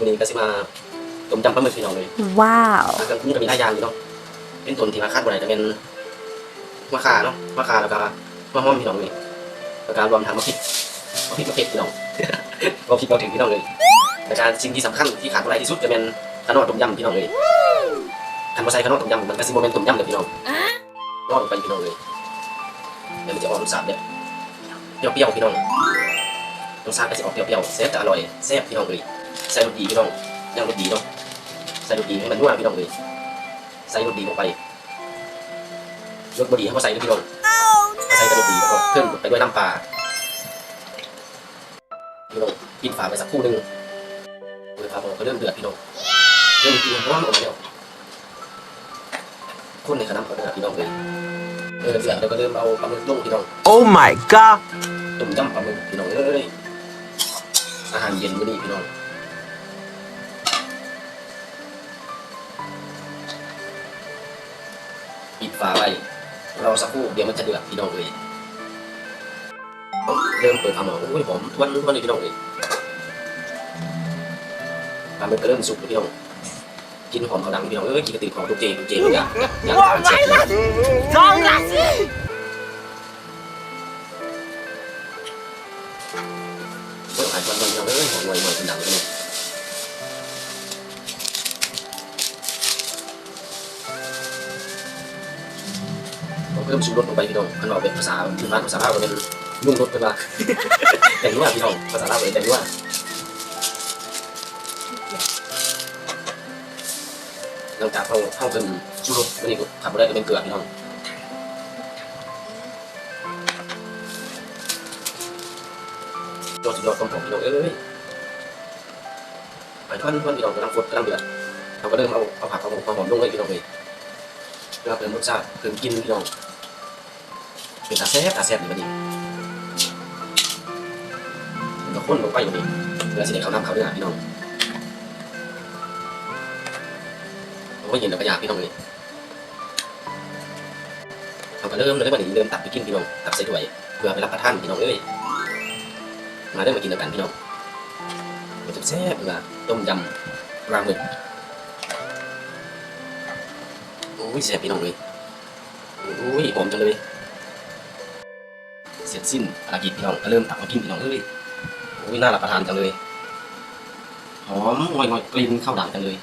วันนี้ก็สิมาต้มยำปลาหมึกพี่น้องเลยว้าวเครื่องปรุงก็มีหลายอย่างอยู่เนาะเป็นต้นที่มาคาดบ่ได้จะเป็นมะข่าเนาะมะข่าแล้วก็มะฮอมพี่น้องเลยแล้วก็รวมทั้งมะพริกมะพริกมะเผ็ดพี่น้องมะพริกมะถึงพี่น้องเลยแต่การสิ่งที่สำคัญที่ขาดบ่ได้ที่สุดจะเป็นขนมต้มยำพี่น้องเลยทำมาใส่ขนมต้มยำมันก็สิบ่แม่นต้มยำเลยพี่น้องรอดไปพี่น้องเลยเดี๋ยวมันจะออกรสชาติแบบเปรี้ยวๆพี่น้องรสชาติก็สิออกเปรี้ยวๆแซ่บแต่อร่อยแซ่บพี่น้องเลย ใส่รสดีพี่น้องย่างรสดีเนาะใส่รสดีให้มันนัวพี่น้องเลยใส่รสดีลงไปรสบดีให้มาใส่ด้วยพี่น้องมาใส่กระดูกดีแล้วก็เพิ่มไปด้วยน้ำปลาพี่น้องปิดฝาไปสักครู่หนึงเปิดฝาออกก็เริ่มเดือดพี่น้องเริ่มกินร้อนออกมาแล้วคนในขนมเขาเดือดพี่น้องเลยเออเดือดแล้วก็เริ่มเอาปลาหมึกลงพี่น้อง Oh my god! ต้มยำปลาหมึกพี่น้องเอ้ยอาหารเย็นมื้อนี้พี่น้อง ปิดฝาไว้รอสักครู่เดี๋ยวมันจะเดือดพี่น้องเลยเริ่มเปิดฝาหม้อโอ้ยหอมทวนทวนเลยพี่น้องเลยปลาหมึกก็เริ่มสุกแล้วพี่น้องกินหอมเขาดังพี่น้องเอ้ยกินกระติกหอมทุกเจทุกเจทุกอย่างอย่างทานเสร็จแล้วเมื่อหายวันวันเราเอ้ยของหน่วยหน่วยเป็นดังเลย พิ่มชูรสลงไปพี่น้องมันบอกเป็นภาษาพื้นบ้านภาษาลาวเป็นนุ่งรสเป็นว่าแต่งว่าพี่น้องภาษาลาวเลยแต่งว่าหลังจากเราเข้าเป็นชูรสวันนี้ก็ขับมาได้ก็เป็นเกลือพี่น้องยอดสุดยอดของผมพี่น้องเอ้ยไปท่อนท่อนพี่น้องกำลังฟดกำลังเดือดเราก็เริ่มเอาเอาผักเอาหมูเอาหอมลงเลยพี่น้องเลยเพื่อเพิ่มรสชาติเพิ่มกินพี่น้อง เป็นตาแซ่บตาแซ่บอยู่นนี้มันก็ข้นลงไปวันนี้เพื่อสิได้เขาน้ำเข้าเนื้อพี่น้องผมก็เห็นแล้วก็อยากพี่น้องเลยเราก็เริ่มเลยวันนี้เริ่มตักไปกินพี่น้องตักใส่ถ้วยเพื่อไปรับประทานพี่น้องเอ้ยมาได้มากินด้วกันพี่น้องมันจะแซ่บเลยต้มยำปลาหมึกโอ้ยแซ่บพี่น้องเลยโอ้ยหอมจังเลย เสร็จสิ้นภารกิจพี่น้องก็เริ่มตักมากินพี่น้องเลยโอ้ยน่ารับประทานจังเลยหอมงอยๆกลิ่นข้าวด่างจังเลย